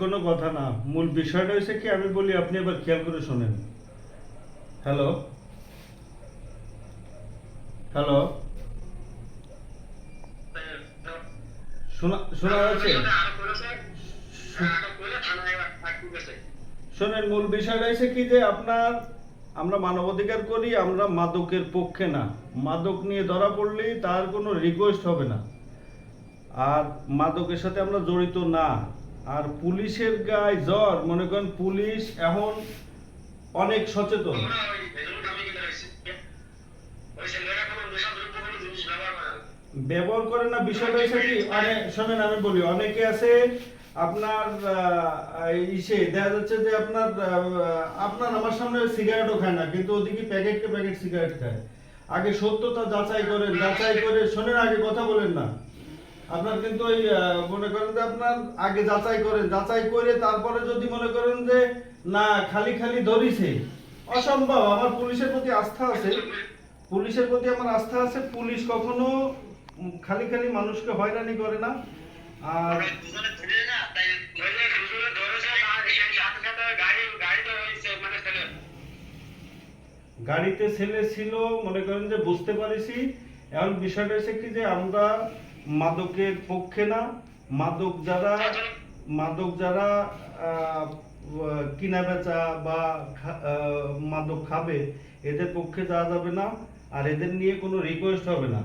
কোনো কথা না। মূল বিষয়টা হচ্ছে কি, আমি বলি, আপনি খেয়াল করে শোনেন। হ্যালো? হ্যালো? শোনা যাচ্ছে? শোনেন, মূল বিষয়টা হচ্ছে কি যে আপনার আমরা মানবাধিকার করি আমরা মাদকের পক্ষে না। মাদক নিয়ে ধরা পড়লেই তার কোনো রিকোয়েস্ট হবে না। আর মাদকের সাথে আমরা জড়িত না। আর পুলিশের গায়ে জ্বর মনে করেন পুলিশ এখন অনেক সচেতন। ব্যবহার করে না। বিষয়টা হচ্ছে কি? শোনেন আমি বলি অনেকে আছে আপনার ইসে, দেখা যাচ্ছে যে আপনার আপনার আমার সামনে সিগারেটও খায় না, কিন্তু ওদিকে প্যাকেটকে প্যাকেট সিগারেট খায়। আগে সত্যতা যাচাই করেন, যাচাই করে শোনেন, আগে কথা বলেন না। আপনার কিন্তু ওই মনে করেন যে আপনার আগে যাচাই করেন, যাচাই করে তারপরে যদি মনে করেন যে, না, খালি খালি ধরিছে, অসম্ভব, আমার পুলিশের প্রতি আস্থা আছে। পুলিশের প্রতি আমার আস্থা আছে, পুলিশ কখনো খালি খালি মানুষকে হয়রানি করে না। আর দুজনে ধরে না তাই ধরে দুজনে ধরেছে তার সেই সাথে সাথে গাড়ি গাড়িতে মানে ছেলে। ছিল মনে করেন যে বুঝতে পারিছি। এখন বিষয়টা হচ্ছে কি যে আমরা মাদকের পক্ষে না মাদক যারা মাদক যারা কিনা বেচা বা আহ, মাদক খাবে এদের পক্ষে যাওয়া যাবে না আর এদের নিয়ে কোনো রিকোয়েস্ট হবে না।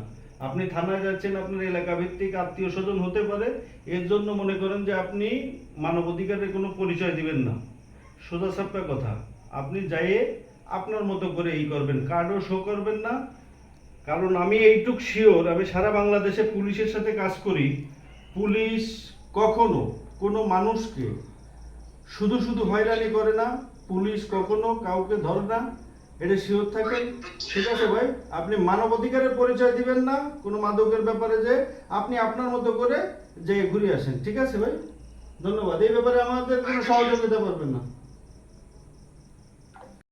আপনি থানায় যাচ্ছেন, আপনার এলাকা ভিত্তিক আত্মীয় স্বজন হতে পারে। এর জন্য মনে করেন যে আপনি মানবাধিকারের কোনো পরিচয় দিবেন না। সোজা সাপটা কথা। আপনি যাইয়ে আপনার মতো করে এই করবেন, কার্ডও শো করবেন না। কারণ আমি এইটুক শিওর আমি সারা বাংলাদেশে পুলিশের সাথে কাজ করি। পুলিশ কখনো কোনো মানুষকে শুধু শুধু হয়রানি করে না, পুলিশ কখনো কাউকে ধরে না। এটা শিওর থাকেন ঠিক আছে ভাই, আপনি মানবাধিকারের পরিচয় দিবেন না কোনো মাদকের ব্যাপারে যে আপনি আপনার মতো করে যে ঘুরে আসেন, ঠিক আছে ভাই? ধন্যবাদ। এই ব্যাপারে আমাদের কোনো সহযোগিতা পারবেন না।